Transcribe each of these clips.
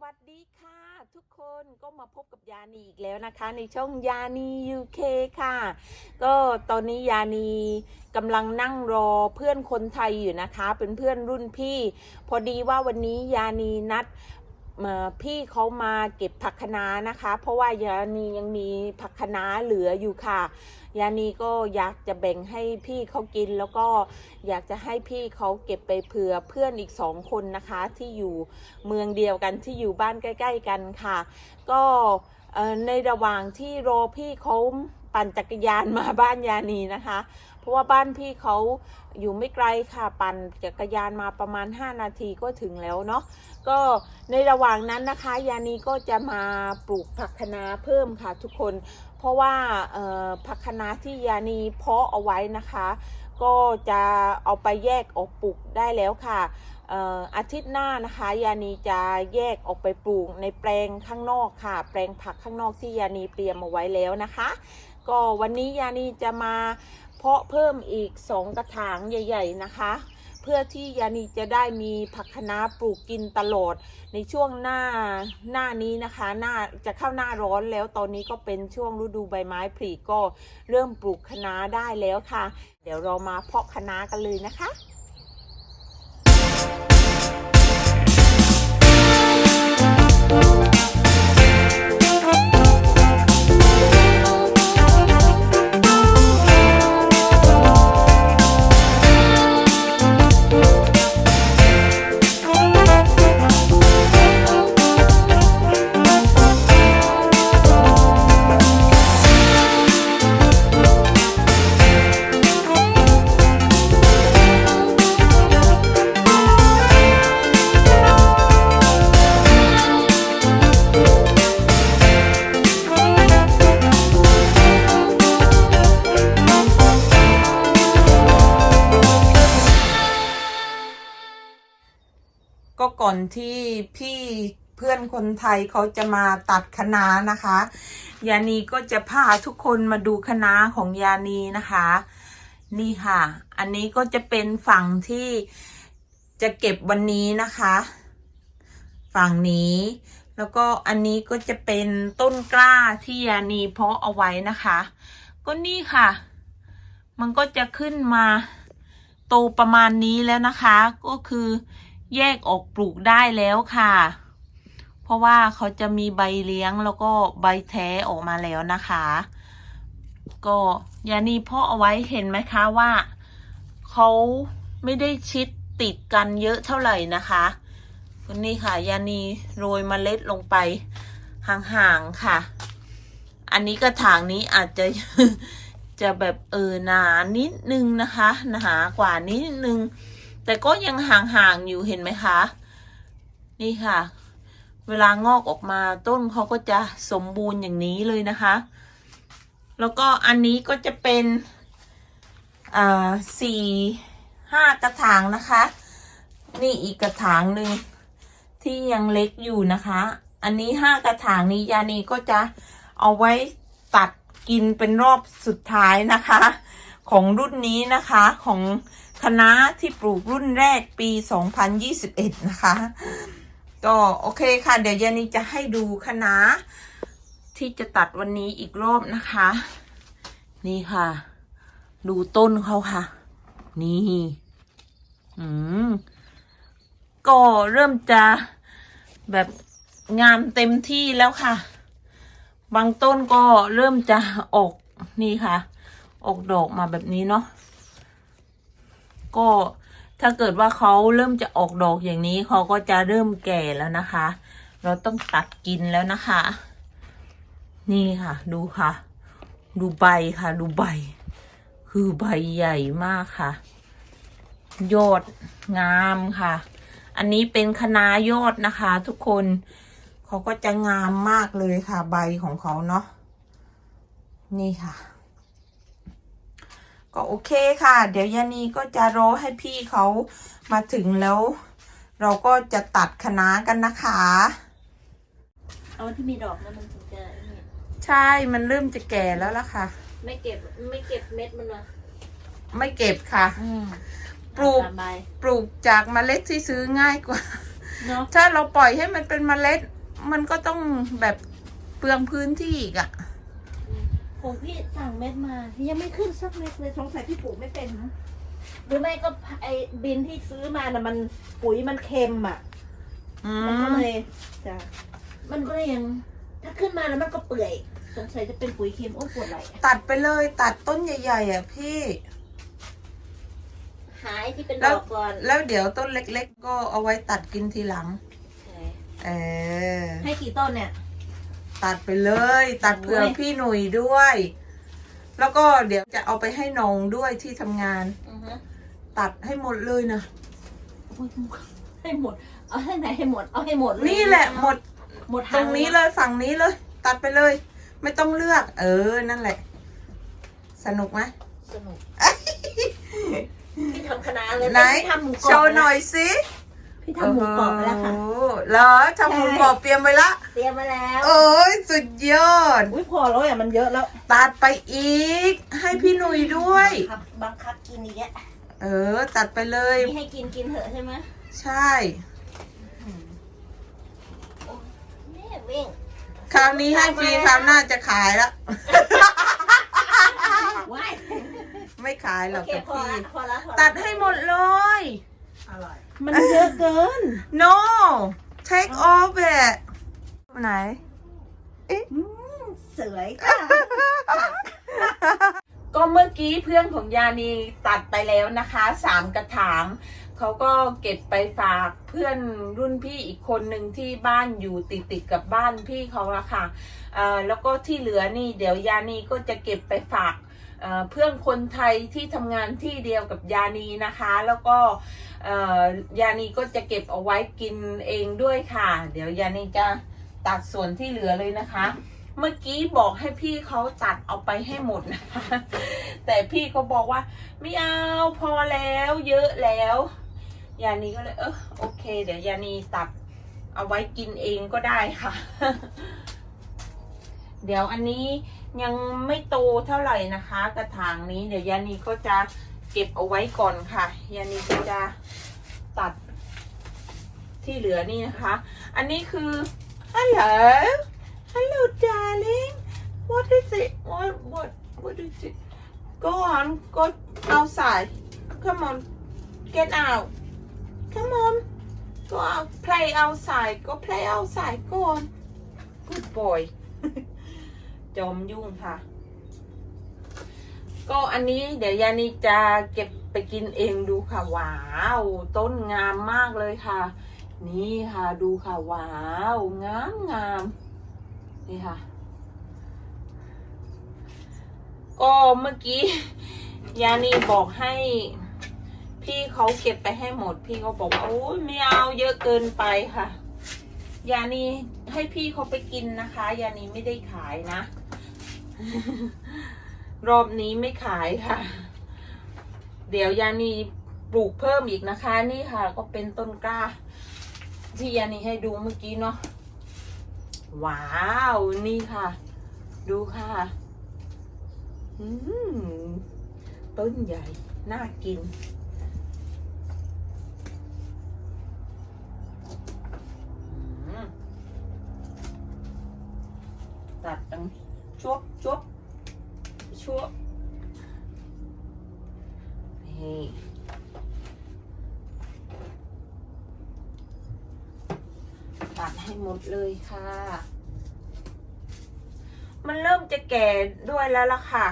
วัสดีค่ะ ทุกคนก็มาพบกับยานีอีกแล้วนะคะ ในช่องยานี UK ค่ะ ก็ตอนนี้ยานีกำลังนั่งรอเพื่อนคนไทยอยู่นะคะ เป็นเพื่อนรุ่นพี่ พอดีว่าวันนี้ยานีนัด เอ่อพี่เขามาเก็บผักคะน้านะคะ เพราะว่ายานียังมีผักคะน้าเหลืออยู่ค่ะ ยานีก็อยากจะแบ่งให้พี่เขากินแล้วก็อยากจะให้พี่เขาเก็บไปเผื่อเพื่อนอีกสองคนนะคะ ที่อยู่เมืองเดียวกันที่อยู่บ้านใกล้ ๆ กันค่ะ ก็ในระหว่างที่รอพี่เขาปั่นจักรยานมาบ้านยานีนะคะ เพราะว่าบ้านพี่เขาอยู่ไม่ไกลค่ะ ปั่นจักรยานมาประมาณ 5 นาทีก็ถึงแล้วเนาะก็ในระหว่างนั้นนะคะ ยานีก็จะมาปลูกผักคะน้าเพิ่มค่ะทุกคน เพราะว่าผักคะน้าที่ยานีเพาะเอาไว้นะคะ ก็จะเอาไปแยกออกปลูกได้แล้วค่ะอออาทิตย์หน้านะคะ ยานีจะแยกออกไปปลูกในแปลงข้างนอกค่ะ แปลงผักข้างนอกที่ยานีเตรียมเอาไว้แล้วนะคะ ก็วันนี้ยานีจะมา เพาะเพิ่มอีกสองกระถางใหญ่ ๆนะคะ เพื่อที่ยานีจะได้มีผักคะน้าปลูกกินตลอดในช่วงหน้าหน้านี้นะคะหน้าจะเข้าหน้าร้อนแล้วตอนนี้ก็เป็นช่วงฤดูใบไม้ผลิก็เริ่มปลูกคะน้าได้แล้วค่ะ เดี๋ยวเรามาเพาะคะน้ากันเลยนะคะ ก่อนที่พี่เพื่อนคนไทยเขาจะมาตัดคะน้านะคะ ยานีก็จะพาทุกคนมาดูคะน้าของยานีนะคะ นี่ค่ะ อันนี้ก็จะเป็นฝั่งที่จะเก็บวันนี้นะคะ ฝั่งนี้แล้วก็อันนี้ก็จะเป็นต้นกล้าที่ยานีเพาะเอาไว้นะคะ ก็นี่ค่ะ มันก็จะขึ้นมาโตประมาณนี้แล้วนะคะ ก็คือ แยกออกปลูกได้แล้วค่ะ เพราะว่าเขาจะมีใบเลี้ยงแล้วก็ใบแท้ออกมาแล้วนะคะ ก็ยานีเพาะเอาไว้เห็นไหมคะว่าเขาไม่ได้ชิดติดกันเยอะเท่าไหร่นะคะนนี้ค่ะ ยานีโรยเมล็ดลงไปห่างๆค่ะ อันนี้กระถางนี้อาจจะจะแบบเออหนานิดนึงนะคะหนากว่านิดนึง แต่ก็ยังห่างๆอยู่เห็นไหมคะ นี่ค่ะ เวลางอกออกมาต้นเขาก็จะสมบูรณ์อย่างนี้เลยนะคะ แล้วก็อันนี้ก็จะเป็นอ่าสี่ห้ากระถางนะคะ นี่อีกกระถางหนึ่งที่ยังเล็กอยู่นะคะ อันนี้ห้ากระถางนี้ยานีก็จะเอาไว้ตัดกินเป็นรอบสุดท้ายนะคะ ของรุ่นนี้นะคะของคณะที่ปลูกรุ่นแรกปี 2021 นะคะ ก็โอเคค่ะ เดี๋ยวยานีจะให้ดูคณะที่จะตัดวันนี้อีกรอบนะคะ นี่ค่ะ ดูต้นเขาค่ะ นี่อืมก็เริ่มจะแบบงามเต็มที่แล้วค่ะ บางต้นก็เริ่มจะออกนี่ค่ะ ออกดอกมาแบบนี้เนาะก็ถ้าเกิดว่าเขาเริ่มจะออกดอกอย่างนี้เขาก็จะเริ่มแก่แล้วนะคะ เราต้องตัดกินแล้วนะคะ นี่ค่ะ ดูค่ะ ดูใบค่ะ ดูใบ คือใบใหญ่มากค่ะ ยอดงามค่ะ อันนี้เป็นคณะยอดนะคะ ทุกคนเขาก็จะงามมากเลยค่ะ ใบของเขาเนาะนี่ค่ะ ก็โอเคค่ะ เดี๋ยวยานีก็จะรอให้พี่เขามาถึงแล้ว เราก็จะตัดคะน้ากันนะคะ เอาที่มีดอกแล้วมันถึงจะไอ้นี่ใช่มันเริ่มจะแก่แล้วล่ะค่ะ ไม่เก็บไม่เก็บเม็ดมันวะไม่เก็บค่ะ อืมปลูก ตามใบปลูกจากเมล็ดที่ซื้อง่ายกว่า เนาะถ้าเราปล่อยให้มันเป็นเมล็ด มันก็ต้องแบบเปลืองพื้นที่อีกอะ ของพี่สั่งเม็ดมา ยังไม่ขึ้นสักเม็ดเลยสงสัยพี่ปลูกไม่เป็นนะหรือไม่ก็ไอ้บินที่ซื้อมาน่ะมันปุ๋ยมันเค็มอะอืมันก็มเลยจ้ะมันก็เลยยัง ถ้าขึ้นมาแล้วมันก็เปื่อย สงสัยจะเป็นปุ๋ยเค็มโอ้ปวดไหล่ตัดไปเลยตัดต้นใหญ่ ๆ อะพี่ หายที่เป็นดแล้วอกก่อนแล้วเดี๋ยวต้นเล็ก ๆ ก็เอาไว้ตัดกินทีหลัง เออให้กี่ต้นเนี่ย ตัดไปเลย ตัดเผื่อโอ้ยพี่หนุ่ยด้วย แล้วก็เดี๋ยวจะเอาไปให้น้องด้วยที่ทำงาน อือฮะตัดให้หมดเลยนะโอ้ยให้หมด เอาให้ไหนให้หมด เอาให้หมดเยนี่แหละหมดหมดตรงนี้เลยฝั่งนี้เลย ตัดไปเลย ไม่ต้องเลือก เออ นั่นแหละ สนุกไหม สนุกพี่ทำคณะเลยไหนพี่ทำหมูกรอบ โชว์หน่อยสิ พี่ทำหมูกรอบไปแล้วค่ะ โอ้โหเหรอทำหมูกรอบเตรียมไว้ละ เตรียมมาแล้ว โอ้ยสุดยอด อุ้ยพอแล้วอะมันเยอะแล้ว ตัดไปอีก ให้พี่หนุ่ยด้วย บังคับบังคับกินอีกแยะเออ ตัดไปเลย นี่ให้กินกินเถอะใช่ไหมใช่โอ้แม่วิ่งคราวนี้ให้ฟรีคราวหน้าจะขายละ ว้ายไม่ขายหรโออกเคแต่พอพี่ ละพอละพอละ ตัดให้หมดเลย มันเยอะเกิน no take off it ไหนอืมสวยค่ะ ก็เมื่อกี้เพื่อนของยานีตัดไปแล้วนะคะสามกระถางเขาก็เก็บไปฝากเพื่อนรุ่นพี่อีกคนหนึ่งที่บ้านอยู่ติดติดๆกับบ้านพี่เขาละค่ะเอ่อแล้วก็ที่เหลือนี่เดี๋ยวยานีก็จะเก็บไปฝาก เพื่อนคนไทยที่ทำงานที่เดียวกับยานีนะคะ แล้วก็ยานีก็จะเก็บเอาไว้กินเองด้วยค่ะ เดี๋ยวยานีจะตัดส่วนที่เหลือเลยนะคะ เมื่อกี้บอกให้พี่เขาตัดเอาไปให้หมดนะคะ แต่พี่เขาบอกว่าไม่เอาพอแล้วเยอะแล้ว ยานีก็เลยเออโอเค เดี๋ยวยานีตัดเอาไว้กินเองก็ได้ค่ะ เดี๋ยวอันนี้ยังไม่โตเท่าไหร่นะคะ กระถางนี้ เดี๋ยวยานีก็จะเก็บเอาไว้ก่อนค่ะยานีก็จะตัดที่เหลือนี่นะคะ อันนี้คือฮัลโหล Hello, darling. What is it? What what what is it? Go on, go outside. Come on, get out. Come on, go out. Play outside. Go play outside. Go on. Good boy. จอมยุ่งค่ะ ก็อันนี้เดี๋ยวยานีจะเก็บไปกินเองดูค่ะ ว้าว ต้นงามมากเลยค่ะ นี่ค่ะดูค่ะ ว้าว งามงามนี่ค่ะ ก็เมื่อกี้ ยานีบอกให้พี่เขาเก็บไปให้หมด พี่เขาบอกว่าโอ้ยไม่เอาเยอะเกินไปค่ะ ยานีให้พี่เขาไปกินนะคะ ยานีไม่ได้ขายนะ รอบนี้ไม่ขายค่ะ เดี๋ยวยานีปลูกเพิ่มอีกนะคะ นี่ค่ะ ก็เป็นต้นกล้า ที่ยานีให้ดูเมื่อกี้เนาะว้าวนี่ค่ะ ดูค่ะอืมต้นใหญ่ น่ากิน ตัดตัง ชวบชวบชวบนี่ตัดให้หมดเลยค่ะ มันเริ่มจะแก่ด้วยแล้วล่ะค่ะ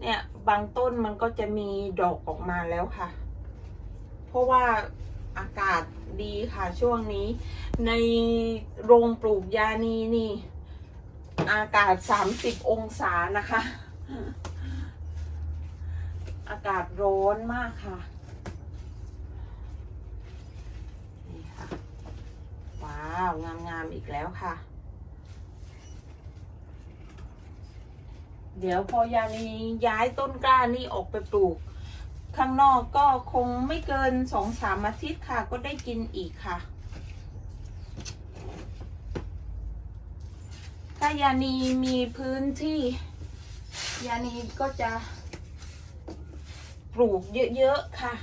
เนี่ยบางต้นมันก็จะมีดอกออกมาแล้วค่ะ เพราะว่าอากาศดีค่ะช่วงนี้ ในโรงปลูกยานีนี่ อากาศ30องศานะคะ อากาศร้อนมากค่ะนี่ค่ะ ว้าว งามๆอีกแล้วค่ะ เดี๋ยวพอยานีย้ายต้นกล้านี่ออกไปปลูก ข้างนอกก็คงไม่เกินสองสามอาทิตย์ค่ะ ก็ได้กินอีกค่ะ ถ้ายานีมีพื้นที่ ยานีก็จะปลูกเยอะๆค่ะ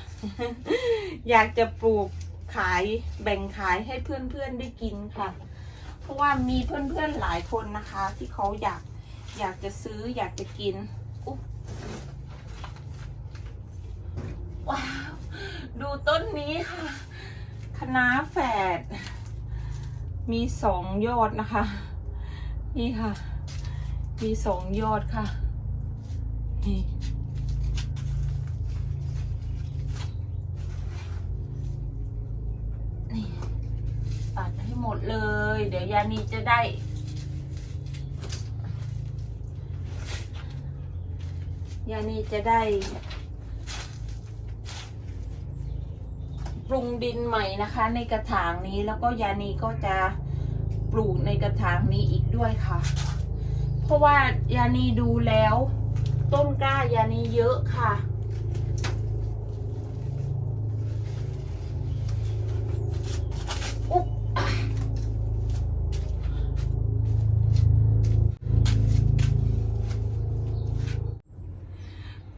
อยากจะปลูกขายแบ่งขายให้เพื่อนๆได้กินค่ะ เพราะว่ามีเพื่อนๆหลายคนนะคะ ที่เขาอยากอยากจะซื้ออยากจะกินอุ๊บว้าว ดูต้นนี้ค่ะคะน้าแฝด มีสองยอดนะคะ นี่ค่ะ มีสองยอดค่ะ นี่ นี่ตัดให้หมดเลย เดี๋ยวยานีจะได้ ยานีจะได้ปรุงดินใหม่นะคะ ในกระถางนี้แล้วก็ยานีก็จะ ลูกในกระถางนี้อีกด้วยค่ะ เพราะว่ายานีดูแล้ว ต้นกล้ายานีเยอะค่ะ อุ๊บ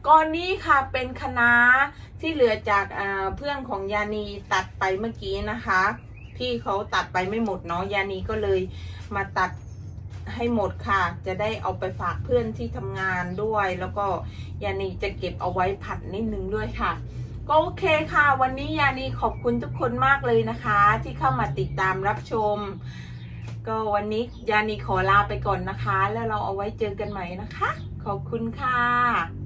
ก้อนนี้ค่ะเป็นคณะที่เหลือจากเพื่อนของยานีตัดไปเมื่อกี้นะคะ พี่เขาตัดไปไม่หมดเนาะยานีก็เลยมาตัดให้หมดค่ะ จะได้เอาไปฝากเพื่อนที่ทำงานด้วย แล้วก็ยานีจะเก็บเอาไว้ผัดนิดนึงด้วยค่ะ ก็โอเคค่ะ วันนี้ยานีขอบคุณทุกคนมากเลยนะคะ ที่เข้ามาติดตามรับชม ก็วันนี้ยานีขอลาไปก่อนนะคะ แล้วเราเอาไว้เจอกันใหม่นะคะ ขอบคุณค่ะ